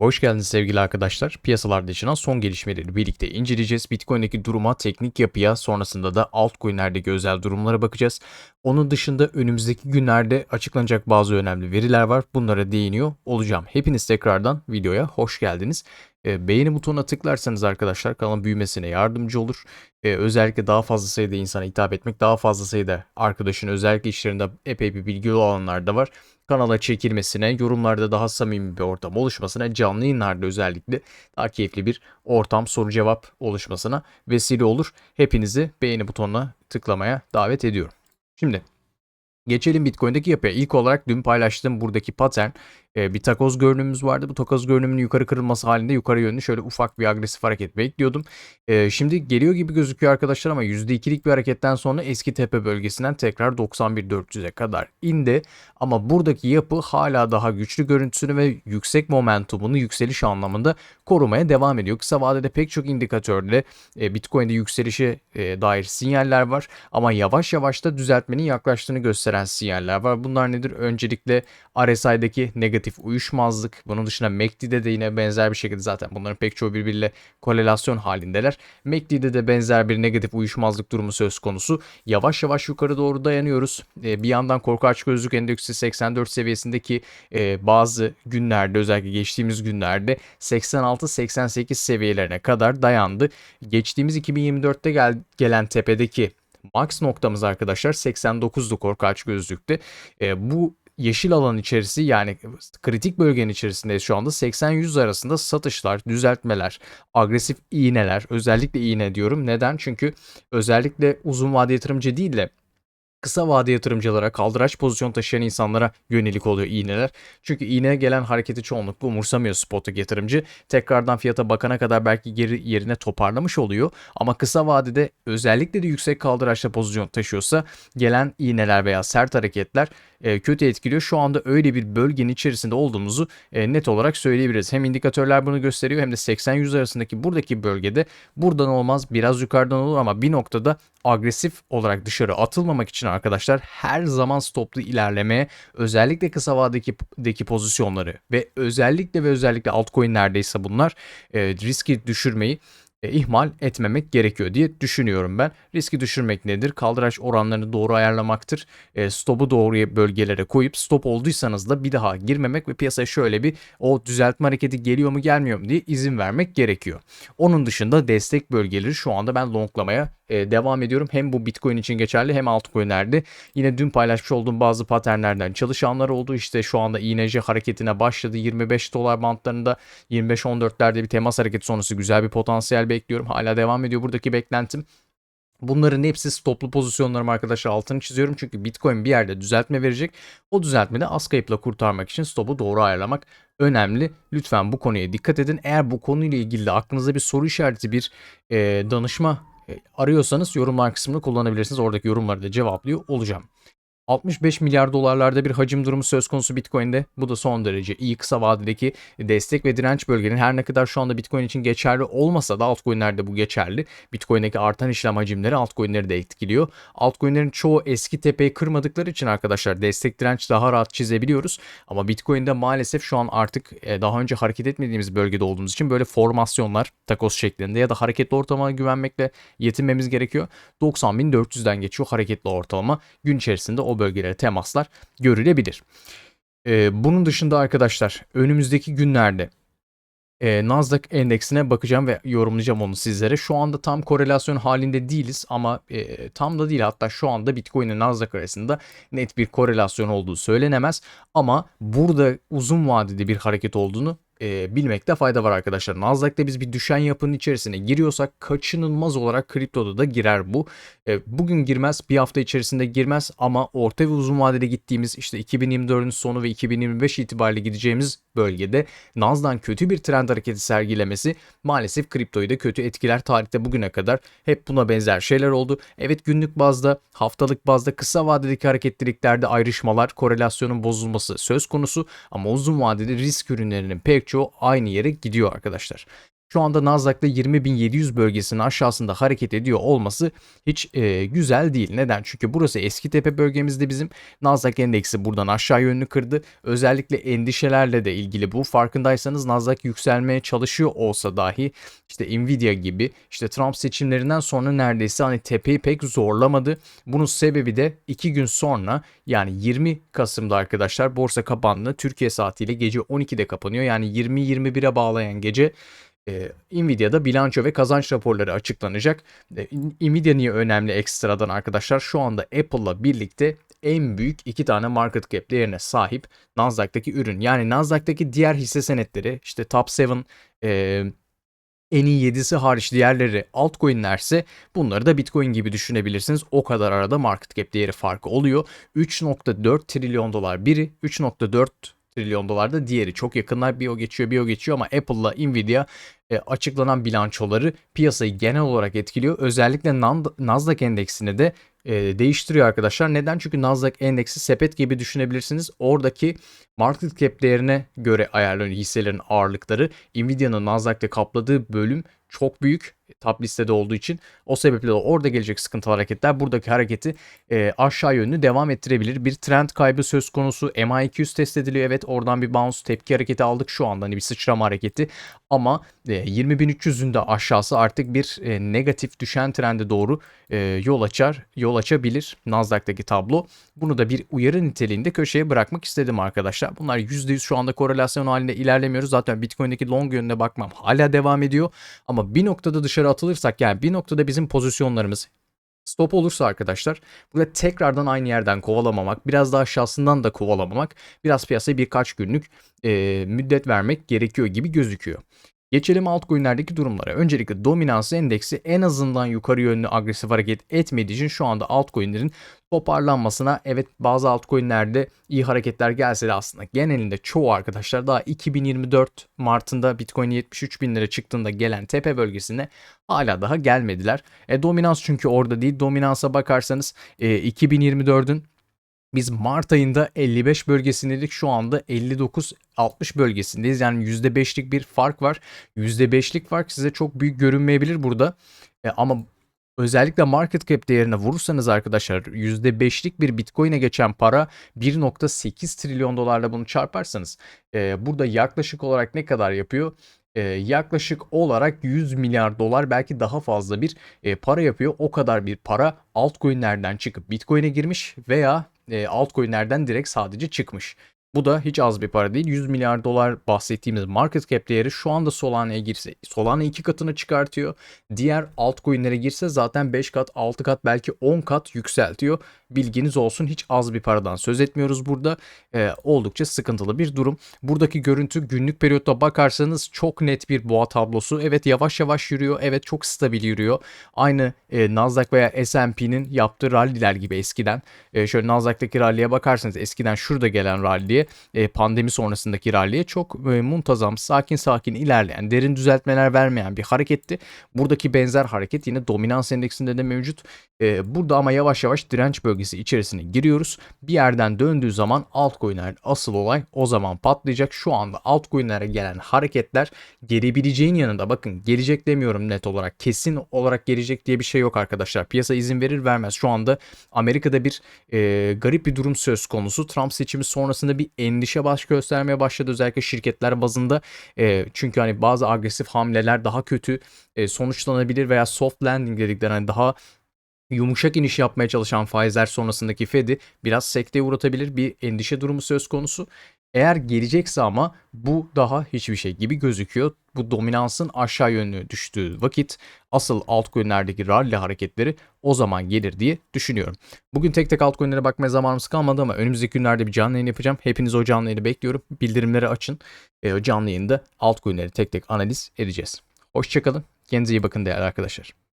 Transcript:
Hoş geldiniz sevgili arkadaşlar. Piyasalarda yaşanan son gelişmeleri birlikte inceleyeceğiz. Bitcoin'deki duruma, teknik yapıya, sonrasında da altcoin'lerdeki özel durumlara bakacağız. Onun dışında önümüzdeki günlerde açıklanacak bazı önemli veriler var. Bunlara değiniyor olacağım. Hepiniz tekrardan videoya hoş geldiniz. E, beğeni butonuna tıklarsanız arkadaşlar kanalın büyümesine yardımcı olur. E, özellikle daha fazla sayıda insana hitap etmek, daha fazla sayıda arkadaşın özellikle işlerinde epey bir bilgi olanlar da var kanala çekilmesine, yorumlarda daha samimi bir ortam oluşmasına, canlı yayınlarda özellikle daha keyifli bir ortam, soru cevap oluşmasına vesile olur. Hepinizi beğeni butonuna tıklamaya davet ediyorum. Şimdi Geçelim Bitcoin'deki yapıya. İlk olarak dün paylaştığım buradaki pattern e, bir takoz görünümümüz vardı. Bu takoz görünümünün yukarı kırılması halinde yukarı yönlü şöyle ufak bir agresif hareket bekliyordum. E, şimdi geliyor gibi gözüküyor arkadaşlar ama %2'lik bir hareketten sonra eski tepe bölgesinden tekrar 91.400'e kadar indi. Ama buradaki yapı hala daha güçlü görüntüsünü ve yüksek momentumunu yükseliş anlamında korumaya devam ediyor. Kısa vadede pek çok indikatörde e, Bitcoin'de yükselişe e, dair sinyaller var ama yavaş yavaş da düzeltmenin yaklaştığını gösteren sinyaller var. Bunlar nedir? Öncelikle RSI'deki negatif uyuşmazlık. Bunun dışında MACD'de de yine benzer bir şekilde zaten bunların pek çoğu birbiriyle korelasyon halindeler. MACD'de de benzer bir negatif uyuşmazlık durumu söz konusu. Yavaş yavaş yukarı doğru dayanıyoruz. E, bir yandan korku aç gözlük endeksi 84 seviyesindeki e, bazı günlerde özellikle geçtiğimiz günlerde 86-88 seviyelerine kadar dayandı. Geçtiğimiz 2024'te gel gelen tepedeki max noktamız arkadaşlar 89'du korku aç gözlükte. E, bu yeşil alan içerisi yani kritik bölgenin içerisindeyiz şu anda 80-100 arasında satışlar, düzeltmeler, agresif iğneler özellikle iğne diyorum. Neden? Çünkü özellikle uzun vade yatırımcı değil de kısa vade yatırımcılara, kaldıraç pozisyon taşıyan insanlara yönelik oluyor iğneler. Çünkü iğneye gelen hareketi çoğunlukla umursamıyor spotluk yatırımcı. Tekrardan fiyata bakana kadar belki geri yerine toparlamış oluyor. Ama kısa vadede özellikle de yüksek kaldıraçla pozisyon taşıyorsa gelen iğneler veya sert hareketler e, kötü etkiliyor. Şu anda öyle bir bölgenin içerisinde olduğumuzu e, net olarak söyleyebiliriz. Hem indikatörler bunu gösteriyor hem de 80-100 arasındaki buradaki bölgede buradan olmaz biraz yukarıdan olur ama bir noktada agresif olarak dışarı atılmamak için arkadaşlar her zaman stoplu ilerlemeye özellikle kısa vadedeki pozisyonları ve özellikle ve özellikle altcoin neredeyse bunlar e, riski düşürmeyi e, ihmal etmemek gerekiyor diye düşünüyorum ben. Riski düşürmek nedir? Kaldıraç oranlarını doğru ayarlamaktır. E, stop'u doğru bölgelere koyup stop olduysanız da bir daha girmemek ve piyasaya şöyle bir o düzeltme hareketi geliyor mu gelmiyor mu diye izin vermek gerekiyor. Onun dışında destek bölgeleri şu anda ben longlamaya e, devam ediyorum. Hem bu Bitcoin için geçerli hem altcoin'lerde. Yine dün paylaşmış olduğum bazı paternlerden çalışanlar oldu. İşte şu anda iğneci hareketine başladı. 25 dolar bantlarında 25-14'lerde bir temas hareketi sonrası güzel bir potansiyel bekliyorum. Hala devam ediyor buradaki beklentim. Bunların hepsi stoplu pozisyonlarım arkadaşlar altını çiziyorum. Çünkü Bitcoin bir yerde düzeltme verecek. O düzeltmede az kayıpla kurtarmak için stopu doğru ayarlamak önemli. Lütfen bu konuya dikkat edin. Eğer bu konuyla ilgili de aklınızda bir soru işareti, bir e, danışma arıyorsanız yorumlar kısmını kullanabilirsiniz. Oradaki yorumları da cevaplıyor olacağım. 65 milyar dolarlarda bir hacim durumu söz konusu Bitcoin'de. Bu da son derece iyi kısa vadedeki destek ve direnç bölgenin her ne kadar şu anda Bitcoin için geçerli olmasa da altcoin'lerde bu geçerli. Bitcoin'deki artan işlem hacimleri altcoin'leri de etkiliyor. Altcoin'lerin çoğu eski tepeyi kırmadıkları için arkadaşlar destek direnç daha rahat çizebiliyoruz. Ama Bitcoin'de maalesef şu an artık e, daha önce hareket etmediğimiz bölgede olduğumuz için böyle formasyonlar takos şeklinde ya da hareketli ortalama güvenmekle yetinmemiz gerekiyor. 90.400'den geçiyor hareketli ortalama. Gün içerisinde o bölgelere temaslar görülebilir. Ee, bunun dışında arkadaşlar önümüzdeki günlerde e, Nasdaq endeksine bakacağım ve yorumlayacağım onu sizlere. Şu anda tam korelasyon halinde değiliz ama e, tam da değil hatta şu anda Bitcoin ile Nasdaq arasında net bir korelasyon olduğu söylenemez. Ama burada uzun vadede bir hareket olduğunu e, bilmekte fayda var arkadaşlar. Nasdaq'ta biz bir düşen yapının içerisine giriyorsak kaçınılmaz olarak kriptoda da girer bu. E, bugün girmez, bir hafta içerisinde girmez ama orta ve uzun vadede gittiğimiz işte 2024'ün sonu ve 2025 itibariyle gideceğimiz bölgede Nasdaq'ın kötü bir trend hareketi sergilemesi maalesef kriptoyu da kötü etkiler. Tarihte bugüne kadar hep buna benzer şeyler oldu. Evet günlük bazda, haftalık bazda kısa vadedeki hareketliliklerde ayrışmalar, korelasyonun bozulması söz konusu ama uzun vadede risk ürünlerinin pek çoğu aynı yere gidiyor arkadaşlar. Şu anda Nasdaq'ta 20.700 bölgesinin aşağısında hareket ediyor olması hiç e, güzel değil. Neden? Çünkü burası eski tepe bölgemizde bizim Nasdaq endeksi buradan aşağı yönlü kırdı. Özellikle endişelerle de ilgili bu. Farkındaysanız Nasdaq yükselmeye çalışıyor olsa dahi işte Nvidia gibi işte Trump seçimlerinden sonra neredeyse hani tepeyi pek zorlamadı. Bunun sebebi de 2 gün sonra yani 20 Kasım'da arkadaşlar borsa kapandı. Türkiye saatiyle gece 12'de kapanıyor. Yani 20-21'e bağlayan gece e, Nvidia'da bilanço ve kazanç raporları açıklanacak. E, Nvidia niye önemli ekstradan arkadaşlar? Şu anda Apple'la birlikte en büyük iki tane market cap değerine sahip Nasdaq'taki ürün. Yani Nasdaq'taki diğer hisse senetleri işte Top 7, e, en iyi 7'si hariç diğerleri altcoin'lerse bunları da Bitcoin gibi düşünebilirsiniz. O kadar arada market cap değeri farkı oluyor. 3.4 trilyon dolar biri, 3.4 trilyon dolar da diğeri. Çok yakınlar bir o geçiyor bir o geçiyor ama Apple'la Nvidia e, açıklanan bilançoları piyasayı genel olarak etkiliyor. Özellikle Nasdaq endeksini de e, değiştiriyor arkadaşlar. Neden? Çünkü Nasdaq endeksi sepet gibi düşünebilirsiniz. Oradaki market cap değerine göre ayarlanıyor hisselerin ağırlıkları. Nvidia'nın Nasdaq'ta kapladığı bölüm çok büyük top listede olduğu için o sebeple de orada gelecek sıkıntılı hareketler buradaki hareketi e, aşağı yönlü devam ettirebilir. Bir trend kaybı söz konusu. MA200 test ediliyor. Evet oradan bir bounce tepki hareketi aldık şu anda hani bir sıçrama hareketi ama e, 20.300'ün de aşağısı artık bir e, negatif düşen trende doğru e, yol açar, yol açabilir Nasdaq'taki tablo. Bunu da bir uyarı niteliğinde köşeye bırakmak istedim arkadaşlar. Bunlar %100 şu anda korelasyon halinde ilerlemiyoruz. Zaten Bitcoin'deki long yönüne bakmam hala devam ediyor. Ama bir noktada dışarı atılırsak yani bir noktada bizim pozisyonlarımız Stop olursa arkadaşlar burada tekrardan aynı yerden kovalamamak, biraz daha aşağısından da kovalamamak, biraz piyasaya birkaç günlük e, müddet vermek gerekiyor gibi gözüküyor. Geçelim altcoin'lerdeki durumlara. Öncelikle dominans endeksi en azından yukarı yönlü agresif hareket etmediği için şu anda altcoin'lerin toparlanmasına evet bazı altcoin'lerde iyi hareketler gelse de aslında genelinde çoğu arkadaşlar daha 2024 Mart'ında Bitcoin 73 bin lira çıktığında gelen tepe bölgesine hala daha gelmediler. E, dominans çünkü orada değil. Dominansa bakarsanız e, 2024'ün biz Mart ayında 55 bölgesindeydik. Şu anda 59-60 bölgesindeyiz. Yani %5'lik bir fark var. %5'lik fark size çok büyük görünmeyebilir burada. E, ama özellikle market cap değerine vurursanız arkadaşlar %5'lik bir Bitcoin'e geçen para 1.8 trilyon dolarla bunu çarparsanız e, burada yaklaşık olarak ne kadar yapıyor? e, yaklaşık olarak 100 milyar dolar belki daha fazla bir e, para yapıyor. O kadar bir para altcoin'lerden çıkıp Bitcoin'e girmiş veya altcoin'lerden direkt sadece çıkmış. Bu da hiç az bir para değil. 100 milyar dolar bahsettiğimiz market cap değeri şu anda Solana'ya girse Solana iki katını çıkartıyor. Diğer altcoin'lere girse zaten 5 kat, 6 kat belki 10 kat yükseltiyor. Bilginiz olsun hiç az bir paradan söz etmiyoruz burada. Ee, oldukça sıkıntılı bir durum. Buradaki görüntü günlük periyotta bakarsanız çok net bir boğa tablosu. Evet yavaş yavaş yürüyor. Evet çok stabil yürüyor. Aynı e, Nasdaq veya S&P'nin yaptığı ralliler gibi eskiden. E, şöyle Nasdaq'taki ralliye bakarsanız eskiden şurada gelen ralliye e, pandemi sonrasındaki ralliye çok e, muntazam, sakin sakin ilerleyen, derin düzeltmeler vermeyen bir hareketti. Buradaki benzer hareket yine dominans endeksinde de mevcut. E, burada ama yavaş yavaş direnç bölgesi içerisine giriyoruz. Bir yerden döndüğü zaman altcoin'ler asıl olay o zaman patlayacak. Şu anda altcoin'lere gelen hareketler gelebileceğin yanında bakın gelecek demiyorum net olarak kesin olarak gelecek diye bir şey yok arkadaşlar. Piyasa izin verir vermez. Şu anda Amerika'da bir e, garip bir durum söz konusu. Trump seçimi sonrasında endişe baş göstermeye başladı özellikle şirketler bazında. E, çünkü hani bazı agresif hamleler daha kötü e, sonuçlanabilir veya soft landing dedikleri hani daha yumuşak iniş yapmaya çalışan faizler sonrasındaki Fed'i biraz sekteye uğratabilir bir endişe durumu söz konusu. Eğer gelecekse ama bu daha hiçbir şey gibi gözüküyor. Bu dominansın aşağı yönlü düştüğü vakit asıl altcoin'lerdeki rally hareketleri o zaman gelir diye düşünüyorum. Bugün tek tek altcoin'lere bakmaya zamanımız kalmadı ama önümüzdeki günlerde bir canlı yayın yapacağım. Hepiniz o canlı yayını bekliyorum. Bildirimleri açın. E, o canlı yayında altcoin'leri tek tek analiz edeceğiz. Hoşçakalın. Kendinize iyi bakın değerli arkadaşlar.